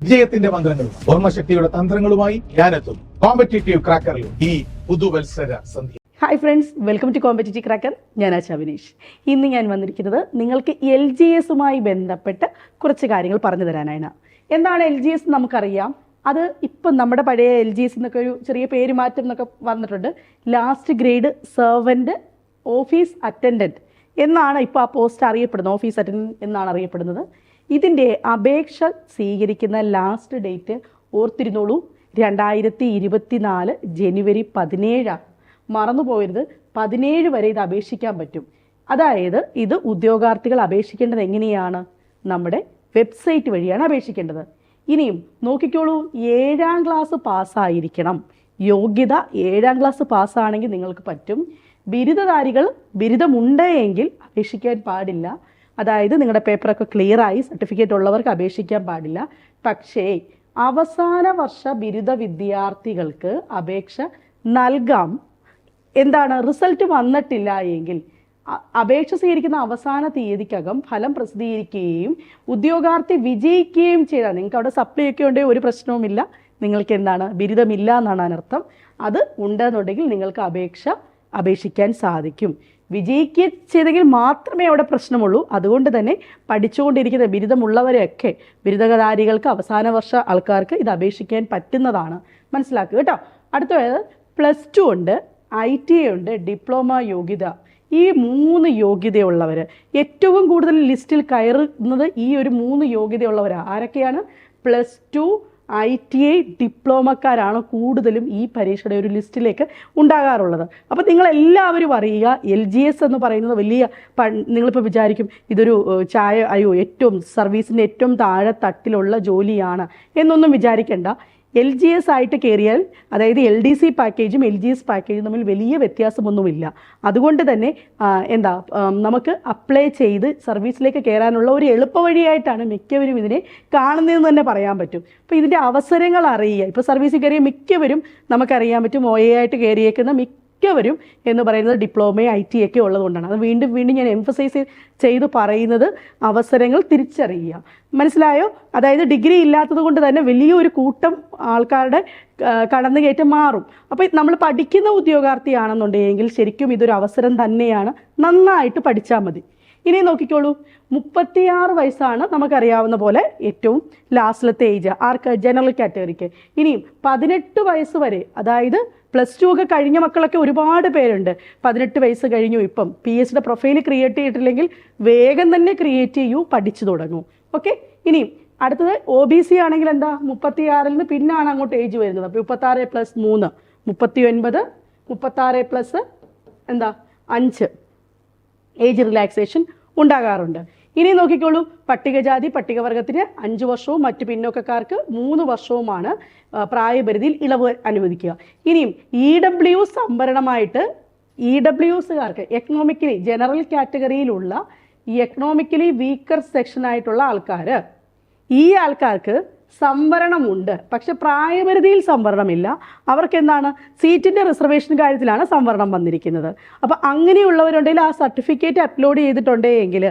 വിജയത്തിന്റെ മന്ത്രങ്ങളും ഓർമ്മശക്തിയുടെ തന്ത്രങ്ങളുമായി ഞാനെത്തും. കോമ്പറ്റേറ്റീവ് ക്രാക്കറിലും ഈ പുതുവത്സര സന്ധി hi friends welcome to competitive cracker ഞാൻ ആശ ഇന്ന് ഞാൻ വന്നിരിക്കുന്നത് നിങ്ങൾക്ക് എൽ ജി എസുമായി ബന്ധപ്പെട്ട് കുറച്ച് കാര്യങ്ങൾ പറഞ്ഞു തരാനാണ് എന്താണ് എൽ ജി എസ് നമുക്കറിയാം? അത് ഇപ്പം നമ്മുടെ പഴയ എൽ ജി എസ് എന്നൊക്കെ ഒരു ചെറിയ പേര് മാറ്റം എന്നൊക്കെ വന്നിട്ടുണ്ട്. Last grade servant office attendant എന്നാണ് ഇപ്പോൾ ആ പോസ്റ്റ് അറിയപ്പെടുന്നത്. ഓഫീസ് അറ്റൻഡന്റ് എന്നാണ് അറിയപ്പെടുന്നത്. ഇതിന്റെ അപേക്ഷ സ്വീകരിക്കുന്ന ലാസ്റ്റ് ഡേറ്റ് ഓർത്തിരുന്നോളൂ. രണ്ടായിരത്തി ഇരുപത്തി നാല് ജനുവരി പതിനേഴാണ് മറന്നു പോയരുത് പതിനേഴ് വരെ ഇത് അപേക്ഷിക്കാൻ പറ്റും. അതായത് ഇത് ഉദ്യോഗാർത്ഥികൾ അപേക്ഷിക്കേണ്ടത് എങ്ങനെയാണ്? നമ്മുടെ വെബ്സൈറ്റ് വഴിയാണ് അപേക്ഷിക്കേണ്ടത്. ഇനിയും നോക്കിക്കോളൂ. ഏഴാം ക്ലാസ് പാസ്സായിരിക്കണം യോഗ്യത ഏഴാം ക്ലാസ് പാസ്സാണെങ്കിൽ നിങ്ങൾക്ക് പറ്റും. ബിരുദധാരികൾ ബിരുദമുണ്ട് എങ്കിൽ അപേക്ഷിക്കാൻ പാടില്ല. അതായത് നിങ്ങളുടെ പേപ്പറൊക്കെ ക്ലിയർ ആയി സർട്ടിഫിക്കറ്റ് ഉള്ളവർക്ക് അപേക്ഷിക്കാൻ പാടില്ല. പക്ഷേ അവസാന വർഷ ബിരുദ വിദ്യാർത്ഥികൾക്ക് അപേക്ഷ നൽകാം. എന്താണ്? റിസൾട്ട് വന്നിട്ടില്ല എങ്കിൽ അപേക്ഷ സ്വീകരിക്കുന്ന അവസാന തീയതിക്കകം ഫലം പ്രസിദ്ധീകരിക്കുകയും ഉദ്യോഗാർത്ഥി വിജയിക്കുകയും ചെയ്താൽ നിങ്ങൾക്ക് അവിടെ സപ്ലൈ ഒക്കെ ഉണ്ടെങ്കിൽ ഒരു പ്രശ്നവുമില്ല നിങ്ങൾക്ക് എന്താണ്? ബിരുദമില്ല എന്നാണ് അനർത്ഥം അത് ഉണ്ടെന്നുണ്ടെങ്കിൽ നിങ്ങൾക്ക് അപേക്ഷ അപേക്ഷിക്കാൻ സാധിക്കും. വിജയിക്കുക ചെയ്തെങ്കിൽ മാത്രമേ അവിടെ പ്രശ്നമുള്ളൂ. അതുകൊണ്ട് തന്നെ പഠിച്ചുകൊണ്ടിരിക്കുന്ന ബിരുദമുള്ളവരെയൊക്കെ ബിരുദധാരികൾക്ക് അവസാന വർഷ ആൾക്കാർക്ക് ഇത് അപേക്ഷിക്കാൻ പറ്റുന്നതാണ്. മനസ്സിലാക്കുക കേട്ടോ? അടുത്തത് പ്ലസ് ടു ഉണ്ട് ഐ ടി ഐ ഉണ്ട് ഡിപ്ലോമ യോഗ്യത. ഈ മൂന്ന് യോഗ്യതയുള്ളവർ ഏറ്റവും കൂടുതൽ ലിസ്റ്റിൽ കയറുന്നത് ഈ ഒരു മൂന്ന് യോഗ്യതയുള്ളവരാണ് ആരൊക്കെയാണ്? Plus two I T I ഡിപ്ലോമക്കാരാണ് കൂടുതലും ഈ പരീക്ഷയുടെ ഒരു ലിസ്റ്റിലേക്ക് ഉണ്ടാകാറുള്ളത്. അപ്പോൾ നിങ്ങൾ എല്ലാവരും അറിയുക എൽ ജി എസ് എന്ന് പറയുന്നത് വലിയ നിങ്ങളിപ്പോൾ വിചാരിക്കും ഇതൊരു ചായ അയ്യോ ഏറ്റവും സർവീസിന്റെ ഏറ്റവും താഴെ തട്ടിലുള്ള ജോലിയാണ് എന്നൊന്നും വിചാരിക്കേണ്ട. എൽ ജി എസ് ആയിട്ട് കയറിയാൽ അതായത് എൽ ഡി സി പാക്കേജും എൽ ജി എസ് പാക്കേജും തമ്മിൽ വലിയ വ്യത്യാസമൊന്നുമില്ല. അതുകൊണ്ട് തന്നെ എന്താ നമുക്ക് അപ്ലൈ ചെയ്ത് സർവീസിലേക്ക് കയറാനുള്ള ഒരു എളുപ്പവഴിയായിട്ടാണ് മിക്കവരും ഇതിനെ കാണുന്നതെന്ന് തന്നെ പറയാൻ പറ്റും. അപ്പോൾ ഇതിന്റെ അവസരങ്ങൾ അറിയുക. ഇപ്പോൾ സർവീസിൽ കയറിയ മിക്കവരും നമുക്കറിയാൻ പറ്റും ഒ എ ആയിട്ട് കയറിയേക്കുന്ന മിക്കവരും എന്ന് പറയുന്നത് ഡിപ്ലോമ ഐ ടി ഒക്കെ ഉള്ളതുകൊണ്ടാണ്. അത് വീണ്ടും വീണ്ടും ഞാൻ എംഫസൈസ് ചെയ്ത് പറയുന്നത് അവസരങ്ങൾ തിരിച്ചറിയുക. മനസ്സിലായോ? അതായത് ഡിഗ്രി ഇല്ലാത്തത് കൊണ്ട് തന്നെ വലിയൊരു കൂട്ടം ആൾക്കാരുടെ കടന്നു കടന്നുകയറ്റം മാറും. അപ്പോൾ നമ്മൾ പഠിക്കുന്ന ഉദ്യോഗാർത്ഥിയാണെന്നുണ്ടെങ്കിൽ ശരിക്കും ഇതൊരു അവസരം തന്നെയാണ്. നന്നായിട്ട് പഠിച്ചാൽ മതി. ഇനി നോക്കിക്കോളൂ. മുപ്പത്തിയാറ് വയസ്സാണ് നമുക്കറിയാവുന്ന പോലെ ഏറ്റവും ലാസ്റ്റിലത്തെ ഏജ് ആർക്ക്? ജനറൽ കാറ്റഗറിക്ക് ഇനിയും പതിനെട്ട് വയസ്സ് വരെ അതായത് പ്ലസ് ടു ഒക്കെ കഴിഞ്ഞ മക്കളൊക്കെ ഒരുപാട് പേരുണ്ട്. പതിനെട്ട് വയസ്സ് കഴിഞ്ഞു ഇപ്പം. പി ഡി പ്രൊഫൈൽ ക്രിയേറ്റ് ചെയ്തിട്ടില്ലെങ്കിൽ വേഗം തന്നെ ക്രിയേറ്റ് ചെയ്യൂ പഠിച്ചു തുടങ്ങൂ. ഓക്കെ ഇനിയും അടുത്തത് ഒ ബി സി ആണെങ്കിൽ എന്താ? മുപ്പത്തിയാറിൽ നിന്ന് പിന്നാണ് അങ്ങോട്ട് ഏജ് വരുന്നത്. അപ്പോൾ മുപ്പത്താറ് പ്ലസ് മൂന്ന് മുപ്പത്തി ഒൻപത് മുപ്പത്താറ് പ്ലസ് എന്താ? അഞ്ച്. ഏജ് റിലാക്സേഷൻ ഉണ്ടാകാറുണ്ട്. ഇനി നോക്കിക്കോളൂ. പട്ടികജാതി പട്ടികവർഗത്തിന് അഞ്ച് വർഷവും മറ്റ് പിന്നോക്കക്കാർക്ക് മൂന്ന് വർഷവുമാണ് പ്രായപരിധിയിൽ ഇളവ് അനുവദിക്കുക. ഇനിയും ഇ ഡബ്ല്യു സംവരണമായിട്ട് ഇ ഡബ്ല്യുസുകാർക്ക് എക്കണോമിക്കലി ജനറൽ കാറ്റഗറിയിലുള്ള ഈ എക്കണോമിക്കലി വീക്കർ സെക്ഷനായിട്ടുള്ള ആൾക്കാർ ഈ ആൾക്കാർക്ക് സംവരണമുണ്ട്. പക്ഷെ പ്രായപരിധിയിൽ സംവരണമില്ല. അവർക്ക് എന്താണ് സീറ്റിന്റെ റിസർവേഷൻ കാര്യത്തിലാണ് സംവരണം വന്നിരിക്കുന്നത്. അപ്പോൾ അങ്ങനെയുള്ളവരുണ്ടെങ്കിൽ ആ സർട്ടിഫിക്കറ്റ് അപ്ലോഡ് ചെയ്തിട്ടുണ്ടെങ്കിൽ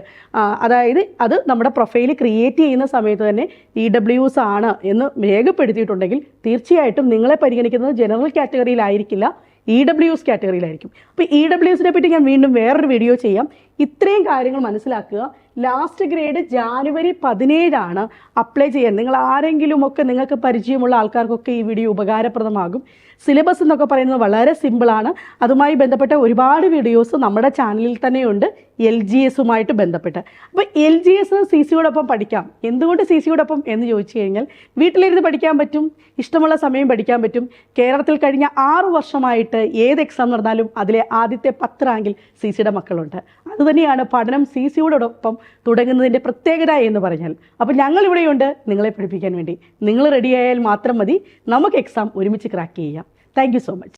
അതായത് അത് നമ്മുടെ പ്രൊഫൈൽ ക്രിയേറ്റ് ചെയ്യുന്ന സമയത്ത് തന്നെ ഇ ഡബ്ല്യുസ് ആണ് എന്ന് രേഖപ്പെടുത്തിയിട്ടുണ്ടെങ്കിൽ തീർച്ചയായിട്ടും നിങ്ങളെ പരിഗണിക്കുന്നത് ജനറൽ കാറ്റഗറിയിലായിരിക്കില്ല ഇ ഡബ്ല്യു എസ് കാറ്റഗറിയിലായിരിക്കും. അപ്പോൾ ഇ ഡബ്ല്യു എസിനെ പറ്റി ഞാൻ വീണ്ടും വേറൊരു വീഡിയോ ചെയ്യാം. ഇത്രയും കാര്യങ്ങൾ മനസ്സിലാക്കുക. ലാസ്റ്റ് ഗ്രേഡ് ജാനുവരി പതിനേഴാണ് അപ്ലൈ ചെയ്യാൻ നിങ്ങൾ ആരെങ്കിലും ഒക്കെ നിങ്ങൾക്ക് പരിചയമുള്ള ആൾക്കാർക്കൊക്കെ ഈ വീഡിയോ ഉപകാരപ്രദമാകും. സിലബസ് എന്നൊക്കെ പറയുന്നത് വളരെ സിമ്പിളാണ് അതുമായി ബന്ധപ്പെട്ട ഒരുപാട് വീഡിയോസ് നമ്മുടെ ചാനലിൽ തന്നെയുണ്ട്. എൽ ജി എസുമായിട്ട് ബന്ധപ്പെട്ട്. അപ്പോൾ എൽ ജി എസ് സി സിയോടൊപ്പം പഠിക്കാം. എന്തുകൊണ്ട് സി സിയോടൊപ്പം എന്ന് ചോദിച്ചു കഴിഞ്ഞാൽ വീട്ടിലിരുന്ന് പഠിക്കാൻ പറ്റും ഇഷ്ടമുള്ള സമയം പഠിക്കാൻ പറ്റും. കേരളത്തിൽ കഴിഞ്ഞ ആറു വർഷമായിട്ട് ഏത് എക്സാം നടന്നാലും അതിലെ ആദ്യത്തെ പത്ത് റാങ്കിൽ സി സിയുടെ മക്കളുണ്ട്. അതുതന്നെയാണ് പഠനം സി സിയോടൊപ്പം തുടങ്ങുന്നതിന്റെ പ്രത്യേകത എന്ന് പറഞ്ഞാൽ. അപ്പോൾ ഞങ്ങളിവിടെയുണ്ട്. നിങ്ങളെ പഠിപ്പിക്കാൻ വേണ്ടി. നിങ്ങൾ റെഡിയായാൽ മാത്രം മതി. നമുക്ക് എക്സാം ഒരുമിച്ച് ക്രാക്ക് ചെയ്യാം. Thank so much